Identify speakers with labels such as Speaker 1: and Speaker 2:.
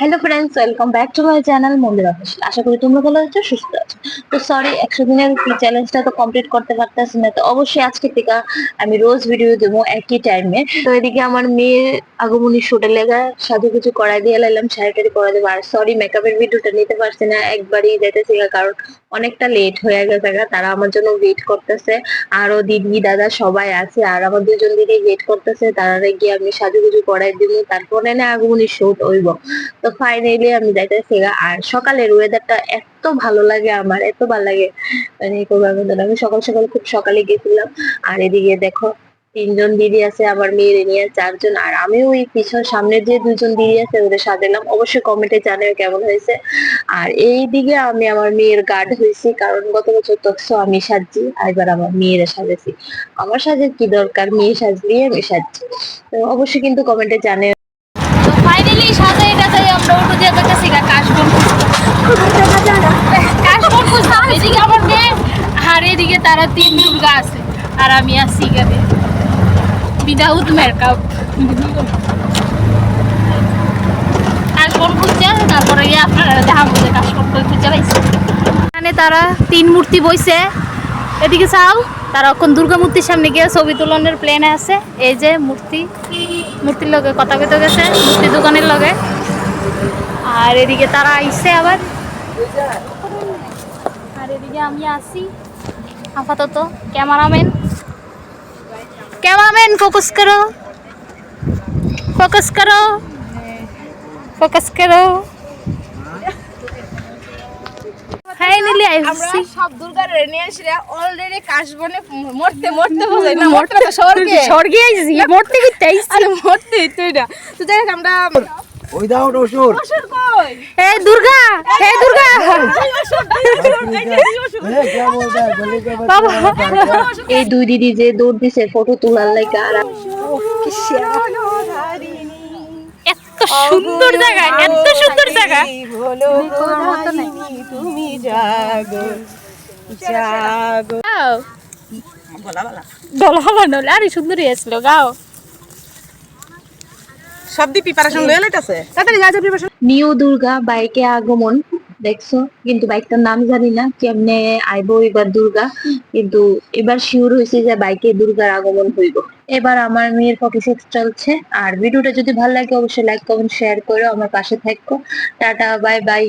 Speaker 1: Hello friends welcome back to my channel Mondir official আশা করি তোমরা ভালো আছো, সুস্থ আছো। তো সরি একশো দিনের চ্যালেঞ্জটা তো কমপ্লিট করতে পারতেছি না, তো অবশ্যই আজকে থেকে আমি রোজ ভিডিও দেবো একই টাইমে তো এদিকে আমার মেয়ের আগমনী শুটে লেগা, সাধু কিছু করাই দিয়ে লাইলাম শাড়ি টাড়ি করা দেবো। আর সরি মেকআপের ভিডিওটা নিতে পারছি না, একবারই যেতেছি কারণ অনেকটা লেট হয়ে গেছে তারা আমার জন্য ওয়েট করতেছে। আরও দিদি, দাদা সবাই আছে, আর আমার দুজন দিদি ওয়েট করতেছে তারা গিয়ে আমি সাজু গুজু করাই দিব, তারপরে না আগমনী শুট হইব। তো ফাইনালি আমি যাইতেছি। আর সকালের ওয়েদারটা এত ভালো লাগে আমার, এত ভালো লাগে। মানে করবার মতো। আমি সকাল সকাল খুব সকালে গেছিলাম। আর এদিকে দেখো, তিনজন দিদি আছে, আমার মেয়ের নিয়ে চারজন। আর আমিও ওই পিছন সামনে যে দুজন দিদি আছে, ওদের সাজালাম অবশ্যই কমেন্টে জানাও কেমন হয়েছে। আর এই দিকে আমি আমার মেয়ের গার্ড হয়েছি, কারণ গত বছর তো আমি সাজছি আর আমার মেয়েরা সাজেছি। আমার সাজের কি দরকার? মেয়ে সাজলেই আমি সাজছি। অবশ্যই কিন্তু কমেন্টে জানে
Speaker 2: টাজাই আমরা দিয়ে কাশবন কাশবন খুঁজতাম এদিকে আমার মেয়ে। আর এদিকে তারা তিন দুর্গা আছে, আর আমি আছি এখানে। উইদাউট মেকআপ তারপরে তারা তিন মূর্তি বইছে। এদিকে চাও তারা এখন দুর্গা মূর্তির সামনে গিয়ে ছবি তুলনের প্লেনে আছে। এই যে মূর্তি, মূর্তির লগে কথা কইতে গেছে মূর্তি দোকানের লগে। আর এদিকে তারা আইসে আবার। আর এদিকে আমি আসি আপাতত ক্যামেরাম্যান। ক্যামেরাম্যান ফোকাস করো। ফোকাস করো। ফোকাস করো। ফাইনালি আইছি
Speaker 3: সব অলরেডি কাশবনে মরতে মরতে বলে না মরতে তো স্বর্গে।
Speaker 2: স্বর্গে আইছি মরতে
Speaker 3: কি মরতে তো এটা। তো আমরা
Speaker 4: ওই
Speaker 3: দাও কই?
Speaker 2: হে দুর্গা হে দুর্গা। বাবা।
Speaker 1: এই দুই দিদি যে দৌড় দিছে ফটো তোলার লাগা আর কি শেয়ার
Speaker 2: এত সুন্দর জায়গা এত সুন্দর জায়গা।
Speaker 3: বলো তুমি জাগো জাগো।
Speaker 2: গাও। বলা হলো নলে আরে সুন্দর হয়েছিল গাও।
Speaker 3: সব দি প্রিপারেশন লয়ে লইতাছে তাড়াতাড়ি যা যা প্রিপারেশন
Speaker 1: নিউ দুর্গা বাইকে আগমন। দেখছ? কিন্তু বাইকটার নাম জানি না, কেমনে আইবো এবার দুর্গা? কিন্তু এবার শিওর হয়েছে যে বাইকে দুর্গার আগমন হইব। এবার আমার মেয়ের শুট চলছে। আর ভিডিওটা যদি ভালো লাগে, অবশ্যই লাইক কমেন্ট শেয়ার করো, আমার পাশে থাকো। Tata bye bye